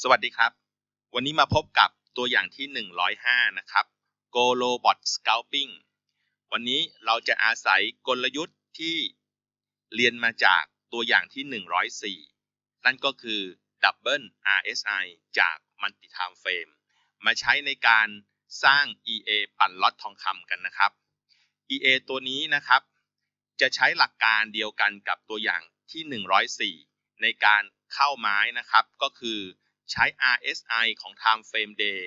สวัสดีครับ วันนี้มาพบกับตัวอย่างที่ 105 นะครับ Go Robot Scalping วันนี้เราจะอาศัยกลยุทธ์ที่เรียนมาจากตัวอย่างที่ 104 นั่นก็คือ Double RSI จาก Multi Time Frame มาใช้ในการสร้าง EA ปั่นล็อตทองคำกันนะครับ EA ตัวนี้นะครับ จะใช้หลักการเดียวกันกับตัวอย่างที่ 104 ในการเข้าไม้นะครับก็คือ ใช้ RSI ของ Time Frame Day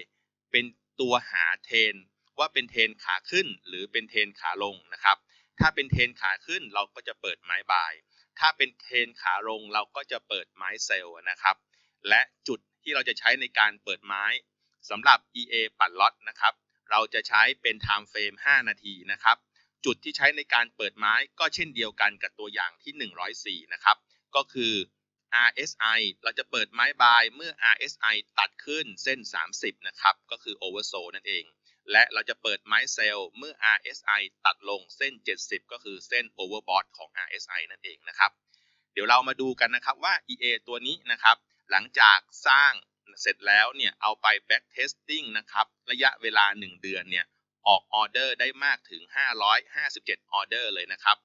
เป็นตัวหาเทรนว่าเป็นเทรนขาขึ้นหรือเป็นเทรนขาลงนะครับ ถ้าเป็นเทรนขาขึ้นเราก็จะเปิดไม้บาย ถ้าเป็นเทรนขาลงเราก็จะเปิดไม้เซลล์นะครับ และจุดที่เราจะใช้ในการเปิดไม้สำหรับ EA ปั่นล็อตนะครับ เราจะใช้เป็น Time Frame 5 นาทีนะครับ จุดที่ใช้ในการเปิดไม้ก็เช่นเดียวกันกับตัวอย่างที่ 104 นะครับ ก็คือ RSI เราจะเปิดไม้บายเมื่อ RSI ตัดขึ้นเส้น 30 นะครับ ก็คือ Oversold นั่นเอง และเราจะเปิดไม้เซลล์เมื่อ RSI ตัดลงเส้น 70 ก็คือเส้น Overbought ของ RSI นั่นเองนะครับ เดี๋ยวเรามาดูกันนะครับว่า EA ตัวนี้นะครับ หลังจากสร้างเสร็จแล้วเนี่ย เอาไป back testing นะครับ ระยะเวลา 1 เดือนเนี่ย ออกออเดอร์ได้มากถึง 557 ออเดอร์เลยนะครับ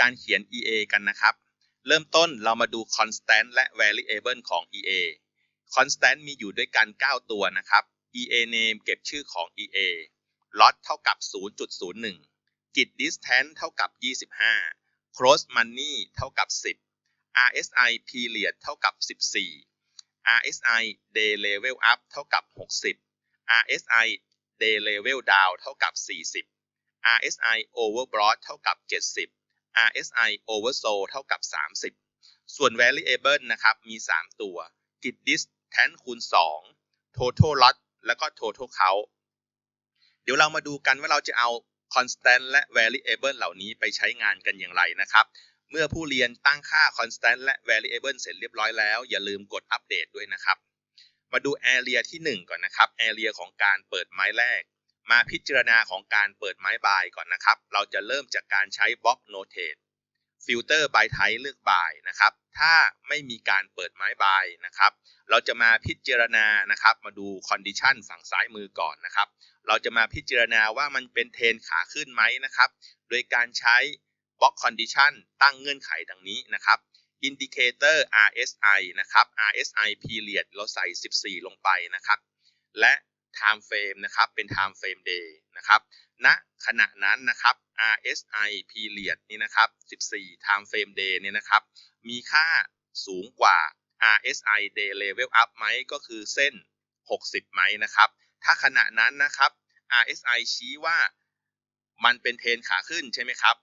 การเขียน EA กันนะครับ เริ่มต้นเรามาดู constant และ variable ของ EA constant มีอยู่ด้วยกัน 9 ตัวนะครับ EA name เก็บชื่อของ EA lot เท่ากับ 0.01 git distance เท่ากับ 25 cross money เท่ากับ 10 RSI period เท่ากับ 14 RSI day level up เท่ากับ 60 RSI day level down เท่ากับ 40 RSI overbought เท่ากับ 70 RSI oversold เท่ากับ 30 ส่วน variable นะครับ มี 3 ตัว git distance คูณ 2 total lot แล้วก็ total count เดี๋ยวเรามาดูกันว่าเราจะเอา constant และ variable เหล่านี้ไปใช้งานกันอย่างไรนะครับ เมื่อผู้เรียนตั้งค่า constant และ variable เสร็จเรียบร้อยแล้ว อย่าลืมกดอัปเดตด้วยนะครับ มาดู area ที่ 1 ก่อนนะครับ area ของการเปิดไม้แรก มาพิจารณาของการเปิดไม้บายก่อนนะครับ เราจะเริ่มจากการใช้บล็อกโนเทตฟิลเตอร์บายไทเลือกบายนะครับ ถ้าไม่มีการเปิดไม้บายนะครับ เราจะมาพิจารณานะครับ มาดูคอนดิชันฝั่งซ้ายมือก่อนนะครับ เราจะมาพิจารณาว่ามันเป็นเทรนขาขึ้นไหมนะครับ โดยการใช้บล็อกคอนดิชันตั้งเงื่อนไขดังนี้นะครับอินดิเคเตอร์ RSI นะครับ RSI period เราใส่ 14 ลงไปนะครับ และ time frame นะครับ เป็น time frame day นะครับณขณะนั้นนะครับ RSI period นี่นะครับ 14 time frame day เนี่ยนะครับ มีค่าสูงกว่า RSI day level up ไหมก็คือเส้น 60 ไหมนะครับ ถ้าขณะนั้นนะครับ RSI ชี้ว่ามันเป็นเทรนขาขึ้นใช่ไหมครับ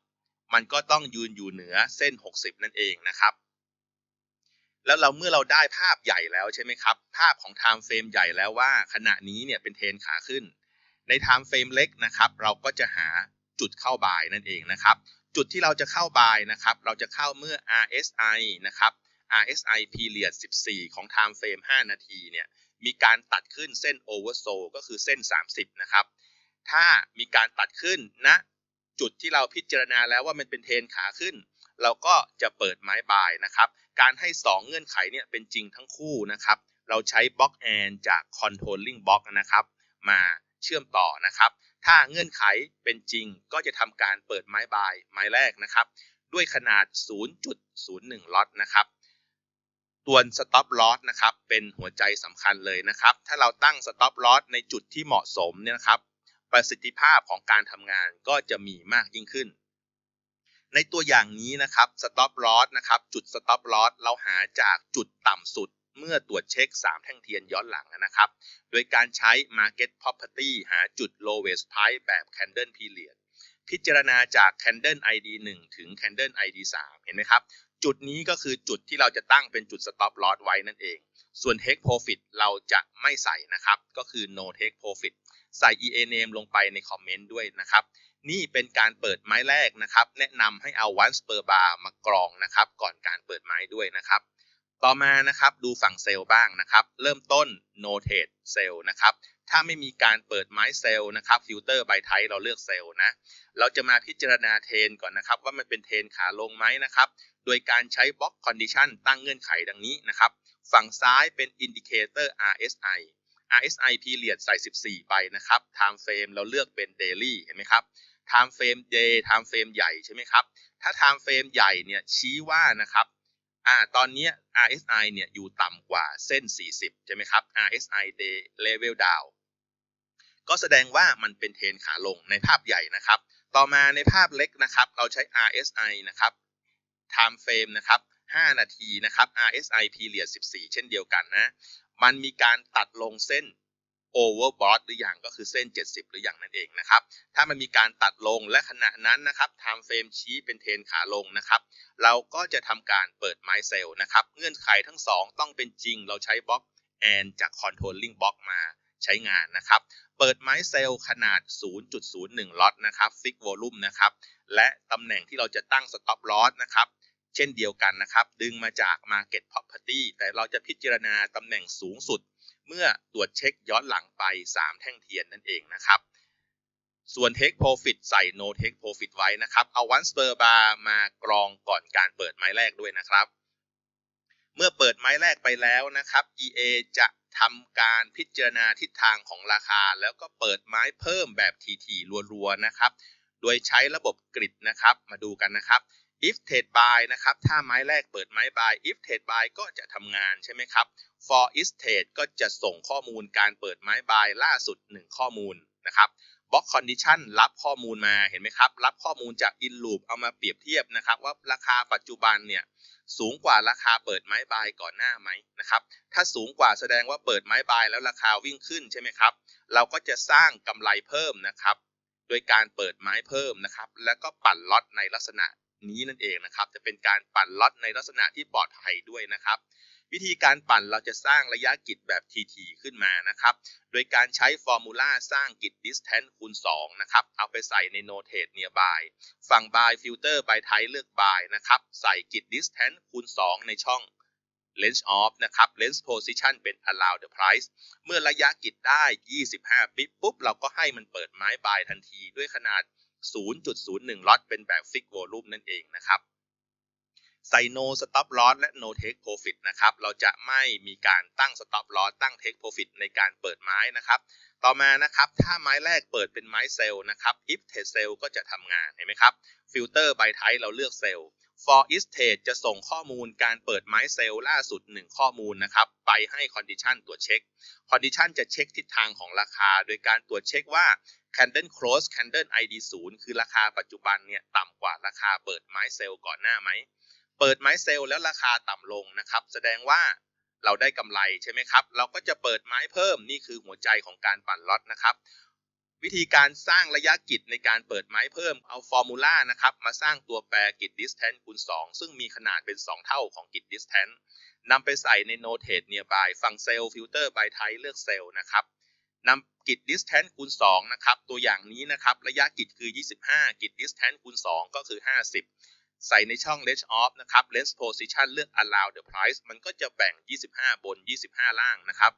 มันก็ต้องยืนอยู่เหนือเส้น 60 นั่นเองนะครับ แล้วเราเมื่อเราได้ภาพใหญ่แล้วใช่ไหมครับ ภาพของ time frame ใหญ่แล้วว่าขณะนี้เนี่ยเป็นเทรนขาขึ้น ใน time frame เล็กนะครับ เราก็จะหาจุดเข้าบายนั่นเองนะครับ จุดที่เราจะเข้าบายนะครับ เราจะเข้าเมื่อ RSI นะครับ RSI period 14 ของ time frame 5 นาทีเนี่ยมีการตัดขึ้นเส้น oversold ก็คือเส้น 30 นะครับ ถ้ามีการตัดขึ้นณนะจุดที่เราพิจารณาแล้วว่ามันเป็นเทรนขาขึ้น เราก็จะเปิดไม้บายนะครับ การให้ 2 เงื่อนไขเนี่ยเป็นจริงทั้งคู่นะครับ เราใช้บล็อกแอนจาก controlling block นะครับ มาเชื่อมต่อนะครับ ถ้าเงื่อนไขเป็นจริงก็จะทำการเปิดไม้บายไม้แรกนะครับ ด้วยขนาด 0.01 ล็อตนะครับตัว stop loss นะครับ เป็นหัวใจสำคัญเลยนะครับ ถ้าเราตั้ง stop loss ในจุดที่เหมาะสมเนี่ยนะครับ ประสิทธิภาพของการทำงานก็จะมีมากยิ่งขึ้น ในตัวอย่างนี้นะครับ stop loss นะครับจุด stop loss เราหาจากจุดต่ำสุดเมื่อตรวจเช็ค 3 แท่งเทียนย้อนหลังนะครับ โดยการใช้ market property หาจุด lowest price แบบ candle period พิจารณาจาก candle ID 1 ถึง candle ID 3 เห็นไหมครับ จุดนี้ก็คือจุดที่เราจะตั้งเป็นจุด stop loss ไว้นั่นเอง ส่วน take profit เราจะไม่ใส่นะครับ ก็คือ no take profit ใส่ EA name ลงไปในคอมเมนต์ด้วยนะครับ นี่เป็นการเปิดไม้แรกนะครับ แนะนำให้เอา once per bar มากรองนะครับ ก่อนการเปิดไม้ด้วยนะครับ ต่อมานะครับดูฝั่งเซลล์บ้างนะครับ เริ่มต้น no trade เซลล์นะครับ ถ้าไม่มีการเปิดไม้เซลล์นะครับฟิลเตอร์ใบไทเราเลือกเซลล์นะ เราจะมาพิจารณาเทรนก่อนนะครับ ว่ามันเป็นเทรนขาลงไหมนะครับ โดยการใช้บล็อกคอนดิชันตั้งเงื่อนไขดังนี้นะครับ ฝั่งซ้ายเป็นอินดิเคเตอร์ RSI RSI period ใส่ 14 ไปนะครับ time frame เราเลือกเป็น daily เห็นไหมครับ time frame day time frame ใหญ่ใช่ไหมครับ ถ้า time frame ใหญ่เนี่ยชี้ว่านะครับอ่าตอนนี้ RSI เนี่ยอยู่ต่ำกว่าเส้น 40 ใช่ไหมครับ RSI day level down ก็แสดงว่ามันเป็นเทรนขาลงในภาพใหญ่นะครับ ต่อมาในภาพเล็กนะครับ เราใช้ RSI นะครับ time frame นะครับ 5 นาทีนะครับ RSI period 14 เช่นเดียวกันนะ มันมีการตัดลงเส้น overbought หรืออย่างก็คือเส้น 70 หรืออย่างนั่นเองนะครับ ถ้ามันมีการตัดลงและขณะนั้นนะครับ time frame ชี้เป็นเทรนขาลงนะครับ เราก็จะทำการเปิดไม้เซลล์นะครับ เงื่อนไขทั้ง 2 ต้องเป็นจริง เราใช้บล็อก and จาก controlling block มาใช้งานนะครับ เปิดไม้เซลล์ขนาด 0.01 ล็อตนะครับ fix volume นะครับ และตำแหน่งที่เราจะตั้ง stop loss นะครับ เช่นเดียวกันนะครับ ดึงมาจาก market property แต่เราจะพิจารณาตำแหน่งสูงสุด เมื่อตรวจเช็คย้อนหลังไป 3 แท่งเทียนนั่นเองนะครับส่วน take profit ใส่ no take profit ไว้นะครับ เอา once per bar มากรองก่อนการเปิดไม้แรกด้วยนะครับ เมื่อเปิดไม้แรกไปแล้วนะครับ EA จะทำการพิจารณาทิศทางของราคา แล้วก็เปิดไม้เพิ่มแบบทีๆรัวๆนะครับ โดยใช้ระบบกริดนะครับ มาดูกันนะครับ if trade buy นะครับ ถ้าไม้แรกเปิดไม้ buy if trade buy ก็จะทำงานใช่ไหมครับ for is trade ก็จะส่งข้อมูลการเปิดไม้ buy ล่าสุด 1 ข้อมูลนะครับ block condition รับข้อมูลมาเห็นไหมครับ รับข้อมูลจาก in loop เอามาเปรียบเทียบนะครับ ว่าราคาปัจจุบันเนี่ยสูงกว่าราคาเปิดไม้บายก่อนหน้าไหมนะครับ ถ้าสูงกว่าแสดงว่าเปิดไม้บายแล้วราคาวิ่งขึ้นใช่ไหมครับ เราก็จะสร้างกำไรเพิ่มนะครับ โดยการเปิดไม้เพิ่มนะครับ แล้วก็ปั่นล็อตในลักษณะ นี้นั่นเองนะครับ จะเป็นการปั่นล็อตในลักษณะที่ปลอดภัยด้วยนะครับ วิธีการปั่นเราจะสร้างระยะกิจแบบ TT ขึ้นมานะครับ โดยการใช้ฟอร์มูลาสร้างกิจ distance คูณ 2 นะครับ เอาไปใส่ใน notate nearby ฝั่ง by filter by type เลือก by นะครับ ใส่กิจ distance คูณ 2 ในช่อง range of นะครับ range position เป็น allow the price เมื่อระยะกิจได้ 25 ปิ๊บปุ๊บ เราก็ให้มันเปิดไม้ by ทันทีด้วยขนาด 0.01 ล็อตเป็นแบบ fix volume นั่นเองนะครับ ใส่ no stop loss และ no take profit นะครับ เราจะไม่มีการตั้ง stop loss ตั้ง take profit ในการเปิดไม้นะครับ ต่อมานะครับ ถ้าไม้แรกเปิดเป็นไม้เซลล์นะครับ if trade sell ก็จะทำงาน เห็นไหมครับ filter by type เราเลือกเซลล์ for is trade จะส่งข้อมูลการเปิดไม้เซลล์ล่าสุด 1 ข้อมูลนะครับ ไปให้ condition ตรวจเช็ค condition จะเช็คทิศทางของราคา โดยการตรวจเช็คว่า candle close candle ID 0คือราคาปัจจุบันเนี่ยต่ำกว่าราคาเปิดไม้เซลล์ก่อนหน้าไหม เปิดไม้เซลล์แล้วราคาต่ำลงนะครับ แสดงว่าเราได้กำไรใช่ไหมครับ เราก็จะเปิดไม้เพิ่มนี่คือหัวใจของการปั่นล็อตนะครับ วิธีการสร้างระยะกิจในการเปิดไม้เพิ่มเอาฟอร์มูลานะครับมาสร้างตัวแปรกิจ distance คูณ 2 ซึ่งมีขนาดเป็น 2 เท่าของกิจ distance นำไปใส่ใน notate nearby ฝั่งเซลล์ filter by type เลือกเซลนะครับนำ กิจ distance คูณ2นะครับตัวอย่างนี้นะครับระยะกิจคือ 25 กิจ distance คูณ2ก็คือ 50 ใส่ในช่อง range off นะครับ range position เลือก allow the price มันก็จะแบ่ง 25 บน 25 ล่างนะครับ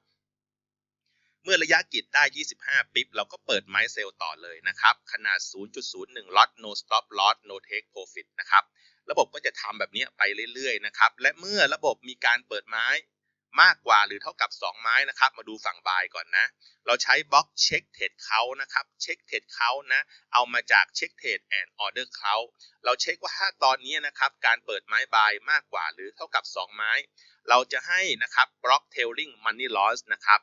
เมื่อระยะกิจได้ 25 ปิ๊บเราก็เปิดไม้เซลล์ต่อเลยนะครับ ขนาด 0.01 lot no stop loss no take profit นะครับ ระบบก็จะทำแบบนี้ไปเรื่อยๆนะครับ และเมื่อระบบมีการเปิดไม้ มากกว่าหรือเท่ากับ 2 ไม้นะครับ มาดูฝั่งบายก่อนนะ เราใช้บล็อกเช็คเทรดเขานะครับเช็คเทรดเขานะเอามาจากเช็คเทรดแอนด์ออเดอร์เขาเราเช็คว่าถ้าตอนนี้นะครับการเปิดไม้บายมากกว่าหรือเท่ากับ 2 ไม้ เราจะให้นะครับบล็อก tailing money loss นะครับ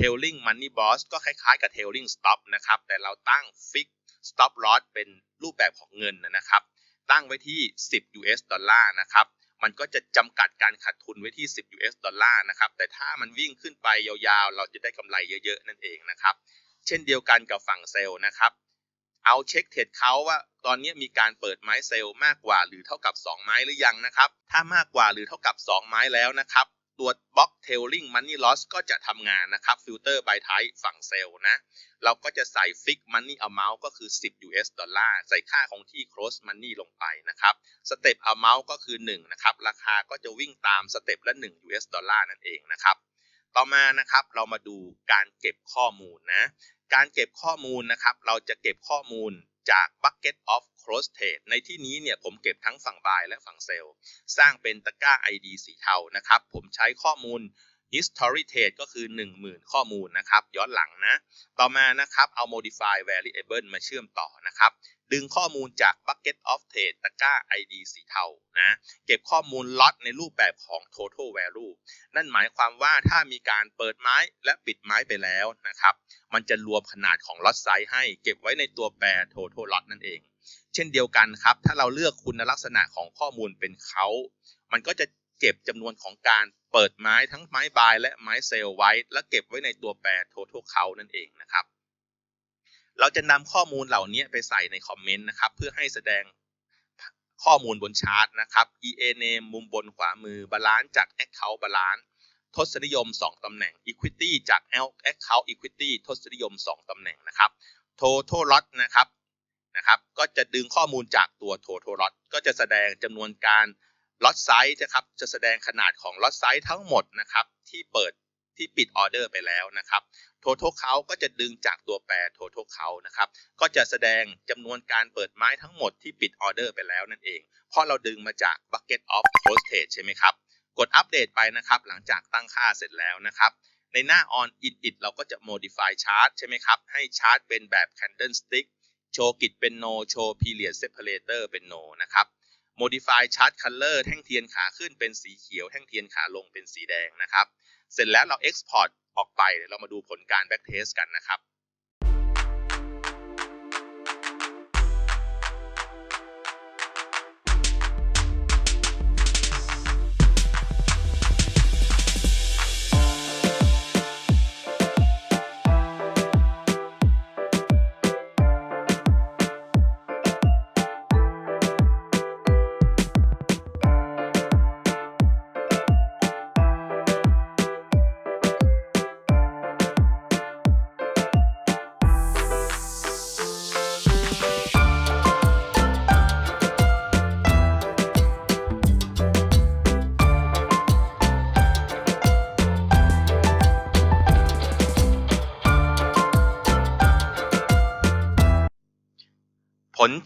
tailing money boss ก็คล้ายๆกับ tailing stop นะครับ แต่เราตั้ง fix stop loss เป็นรูปแบบของเงินนะครับ ตั้งไว้ที่ 10 US ดอลลาร์นะครับ มันก็จะจำกัดการขาดทุนไว้ที่ 10 US ดอลลาร์นะครับ แต่ถ้ามันวิ่งขึ้นไปยาวๆ เราจะได้กำไรเยอะๆ นั่นเองนะครับ เช่นเดียวกันกับฝั่งเซลล์นะครับ เอาเช็คเทรดเขาว่าตอนนี้มีการเปิดไม้เซลล์มากกว่าหรือเท่ากับ 2 ไม้หรือยังนะครับ ถ้ามากกว่าหรือเท่ากับ 2 ไม้แล้วนะครับ ตัว Block Tailing Money Loss ก็จะทำงานนะครับ Filter by Type ฝั่งเซลล์นะ เราก็จะใส่ Fix Money Amount ก็คือ 10 US ดอลลาร์ใส่ค่าของที่ Close Money ลงไปนะครับ Step Amount ก็คือ 1 นะครับ ราคาก็จะวิ่งตามสเต็ปละ 1 US ดอลลาร์นั่นเองนะครับ ต่อมานะครับเรามาดูการเก็บข้อมูลนะ การเก็บข้อมูลนะครับ เราจะเก็บข้อมูล จาก Bucket of Cross Trade ในที่นี้เนี่ยผมเก็บทั้งฝั่งบายและฝั่งเซลสร้างเป็นตะกร้า ID สีเทานะครับ ผมใช้ข้อมูล History Trade ก็คือ 10,000 ข้อมูลนะครับ ย้อนหลังนะ ต่อมานะครับ เอา Modify Variable มาเชื่อมต่อนะครับ ดึงข้อมูลจาก Bucket of Trade ตะกร้า ID สีเทานะเก็บข้อมูลล็อตในรูปแบบของ Total Value นั่นหมายความว่าถ้ามีการเปิดไม้และปิดไม้ไปแล้วนะครับมันจะรวมขนาดของล็อตไซส์ให้เก็บไว้ในตัวแปร Total Lot นั่นเอง เช่นเดียวกันครับ ถ้าเราเลือกคุณลักษณะของข้อมูลเป็นเขา มันก็จะเก็บจำนวนของการเปิดไม้ทั้งไม้บายและไม้เซลไว้ และเก็บไว้ในตัวแปร Total Count นั่นเองนะครับ เราจะนำข้อมูลเหล่านี้ไปใส่ในคอมเมนต์นะครับ เพื่อให้แสดงข้อมูลบนชาร์ตนะครับ EA name มุมบนขวามือบาลานซ์จาก Account Balance ทศนิยม 2 ตำแหน่ง Equity จาก Account Equity ทศนิยม 2 ตำแหน่งนะครับ Total Lot นะครับนะครับ ก็จะดึงข้อมูลจากตัว Total Lot ก็จะแสดงจำนวนการล็อตไซส์นะครับ จะแสดงขนาดของล็อตไซส์ทั้งหมดนะครับที่เปิด ที่ปิดออเดอร์ไปแล้วนะครับ Total Count ก็จะดึงจากตัวแปร Total Count นะครับ ก็จะแสดงจำนวนการเปิดไม้ทั้งหมดที่ปิดออเดอร์ไปแล้วนั่นเอง เพราะเราดึงมาจาก Bucket of Close Trade ใช่ไหมครับ กดอัปเดตไปนะครับ หลังจากตั้งค่าเสร็จแล้วนะครับ ในหน้า on in it เราก็จะ modify chart ใช่ไหมครับ ให้ชาร์ตเป็นแบบ candlestick โชว์กิจเป็น no โชว์ period separator เป็น no นะครับ modify chart color แท่งเทียนขาขึ้นเป็นสีเขียว แท่งเทียนขาลงเป็นสีแดงนะครับ เสร็จแล้วเรา export ออกไปเรามาดูผลการ back test กันนะครับ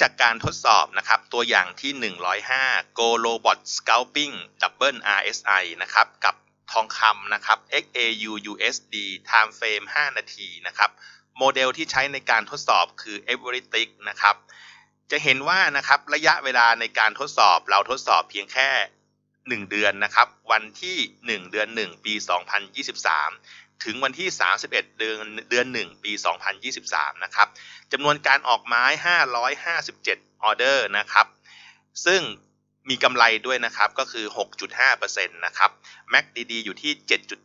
จากการทดสอบนะครับ ตัวอย่างที่ 105 Go Robot Scalping Double RSI นะครับกับทองคำนะครับ XAU USD Time Frame 5 นาทีนะครับ โมเดลที่ใช้ในการทดสอบคือ Everytick นะครับ จะเห็นว่านะครับระยะเวลาในการทดสอบเราทดสอบเพียงแค่ 1 เดือนนะครับ วันที่ 1 เดือน 1 ปี 2023 ถึงวันที่ 31 เดือนเดือน 1 ปี 2023 นะครับจำนวนการออกไม้ 557 ออเดอร์นะครับ ซึ่งมีกำไรด้วยนะครับ ก็คือ 6.5%นะครับ Mac DD อยู่ที่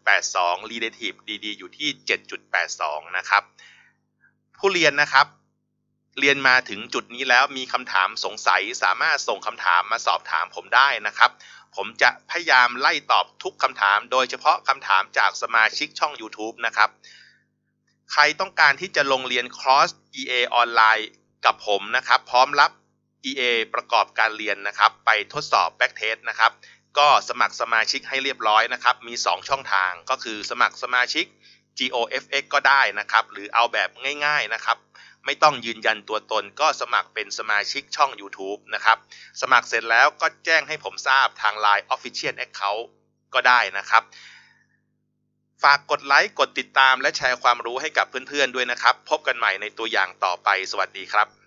7.82 Relative DD อยู่ที่ 7.82 นะครับ ผู้เรียนนะครับ เรียนมาถึงจุดนี้แล้วมีคำถามสงสัยสามารถส่งคำถามมาสอบถามผมได้นะครับ ผมจะพยายามไล่ตอบทุกคำถาม โดยเฉพาะคำถามจากสมาชิกช่อง YouTube นะครับ ใครต้องการที่จะลงเรียนคอร์ส EA ออนไลน์กับผมนะครับ พร้อมรับ EA ประกอบการเรียนนะครับ ไปทดสอบ Backtest นะครับ ก็สมัครสมาชิกให้เรียบร้อยนะครับ มี 2 ช่องทางก็คือสมัครสมาชิก GOFX ก็ได้นะครับ หรือเอาแบบง่าย ๆนะครับ ไม่ต้องยืนยันตัวตนก็สมัครเป็นสมาชิกช่อง YouTube นะครับ สมัครเสร็จแล้วก็แจ้งให้ผมทราบทาง Line Official Account ก็ได้นะครับ ฝากกดไลค์กดติดตามและแชร์ความรู้ให้กับเพื่อนๆด้วยนะครับ พบกันใหม่ในตัวอย่างต่อไป สวัสดีครับ